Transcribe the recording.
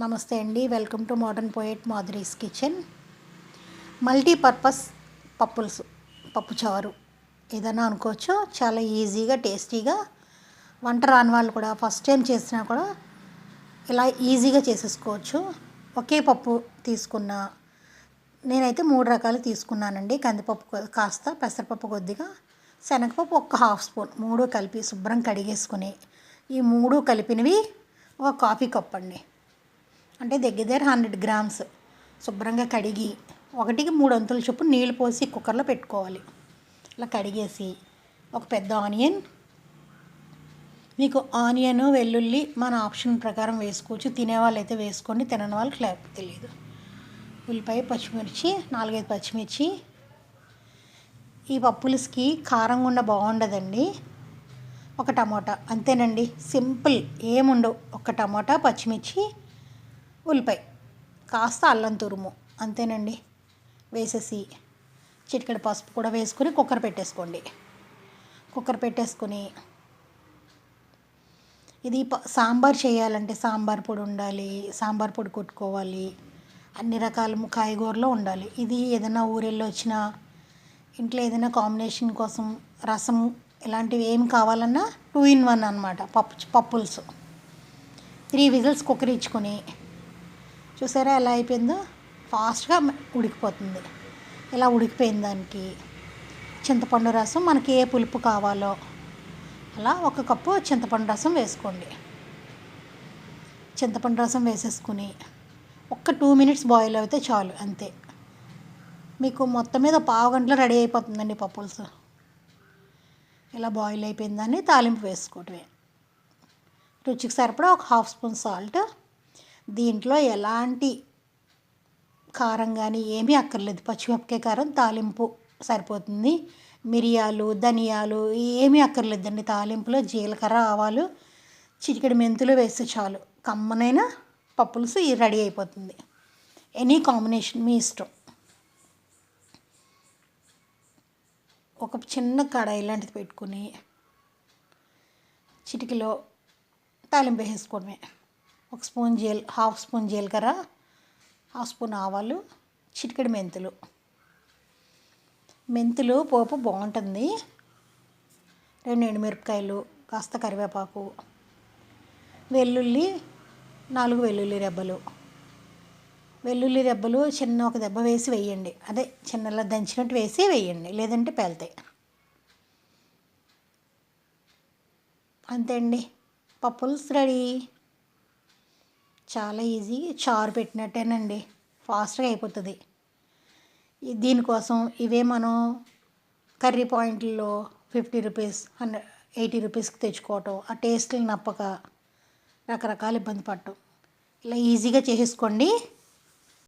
నమస్తే అండి. Welcome to modern poet Madhuri's kitchen multipurpose పప్పులుసు పప్పు చారు ఏదైనా అనుకోవచ్చు. చాలా ఈజీగా టేస్టీగా వంట రాని వాళ్ళు కూడా ఫస్ట్ టైం చేసినా కూడా ఇలా ఈజీగా చేసేసుకోవచ్చు. ఒకే పప్పు తీసుకున్న నేనైతే మూడు రకాలు తీసుకున్నానండి. కందిపప్పు కాస్త పెసరపప్పు కొద్దిగా శనగపప్పు ఒక్క హాఫ్ స్పూన్ మూడు కలిపి శుభ్రం కడిగేసుకుని ఈ మూడు కలిపినవి ఒక కాఫీ కప్ అండి. అంటే దగ్గర దగ్గర హండ్రెడ్ గ్రామ్స్ శుభ్రంగా కడిగి ఒకటికి మూడు వంతుల చొప్పున నీళ్ళు పోసి కుక్కర్లో పెట్టుకోవాలి. ఇలా కడిగేసి ఒక పెద్ద ఆనియన్ మీకు ఆనియన్ వెల్లుల్లి మన ఆప్షన్ ప్రకారం వేసుకోవచ్చు. తినేవాళ్ళు అయితే వేసుకోండి తినని వాళ్ళకి లేకపోతే తెలియదు. ఉల్లిపాయ పచ్చిమిర్చి నాలుగైదు పచ్చిమిర్చి. ఈ పప్పులుసుకి కారంగా ఉన్న బాగుండదండి. ఒక టమోటా అంతేనండి. సింపుల్ ఏముండవు. ఒక టమోటా పచ్చిమిర్చి ఉల్లిపాయ కాస్త అల్లం తురుము అంతేనండి. వేసేసి చిటికెడు పసుపు కూడా వేసుకుని కుక్కర్ పెట్టేసుకోండి. కుక్కర్ పెట్టేసుకుని ఇది ప- సాంబార్ చేయాలంటే సాంబార్ పొడి ఉండాలి సాంబార్ పొడి కొట్టుకోవాలి అన్ని రకాల కాయగూరలో కాయగూరలు ఉండాలి. ఇది ఏదైనా ఊరెళ్ళి వచ్చిన ఇంట్లో ఏదైనా కాంబినేషన్ కోసం రసం ఇలాంటివి ఏం కావాలన్నా టూ ఇన్ వన్ అనమాట పప్పు పప్పుల్స్. త్రీ విజిల్స్ కుక్కర్ ఇచ్చుకొని చూసారా ఎలా అయిపోయిందో? ఫాస్ట్గా ఉడికిపోతుంది. ఇలా ఉడికిపోయిన దానికి? చింతపండు రసం మనకి ఏ పులుపు కావాలో. అలా ఒక కప్పు చింతపండు రసం వేసుకోండి. చింతపండు రసం వేసేసుకుని ఒక్క టూ మినిట్స్ బాయిల్ అయితే చాలు అంతే. మీకు మొత్తం మీద పావు గంటలో రెడీ అయిపోతుందండి పప్పుల్స్. ఇలా బాయిల్ అయిపోయిందని తాలింపు వేసుకోవటమే. రుచికి సరిపడా ఒక హాఫ్ స్పూన్ సాల్ట్ దీంట్లో ఎలాంటి కారం కానీ ఏమీ అక్కర్లేదు. పచ్చిమిరపకాయ కారం తాలింపు సరిపోతుంది. మిరియాలు ధనియాలు ఏమీ అక్కర్లేదండి. తాలింపులో జీలకర్ర ఆవాలు చిటికెడు మెంతులు వేస్తే చాలు. కమ్మనైన పప్పులుసు రెడీ అయిపోతుంది. ఎనీ కాంబినేషన్ మీ ఇష్టం. ఒక చిన్న కడాయి లాంటిది పెట్టుకుని చిటికలో తాలింపు వేసుకోవడమే ఒక స్పూన్ జీల హాఫ్ స్పూన్ జీలకర్ర హాఫ్ స్పూన్ ఆవాలు చిటికెడు మెంతులు. మెంతులు పోపు బాగుంటుంది. రెండు ఎండుమిరపకాయలు కాస్త కరివేపాకు వెల్లుల్లి నాలుగు వెల్లుల్లి రెబ్బలు. వెల్లుల్లి రెబ్బలు చిన్న ఒక దెబ్బ వేసి వేయండి. అదే చిన్నలా దంచినట్టు వేసి వేయండి. లేదంటే పేలుతాయి. అంతే అండి. పప్పుల్స్ రెడీ. చాలా ఈజీ. చారు పెట్టినట్టేనండి. ఫాస్ట్గా అయిపోతుంది. దీనికోసం ఇవే మనం కర్రీ పాయింట్లో ఫిఫ్టీ రూపీస్ హండ్రెడ్ ఎయిటీ రూపీస్కి తెచ్చుకోవటం. ఆ టేస్ట్లు నప్పక రకరకాల ఇబ్బంది పడటం. ఇలా ఈజీగా చేసేసుకోండి.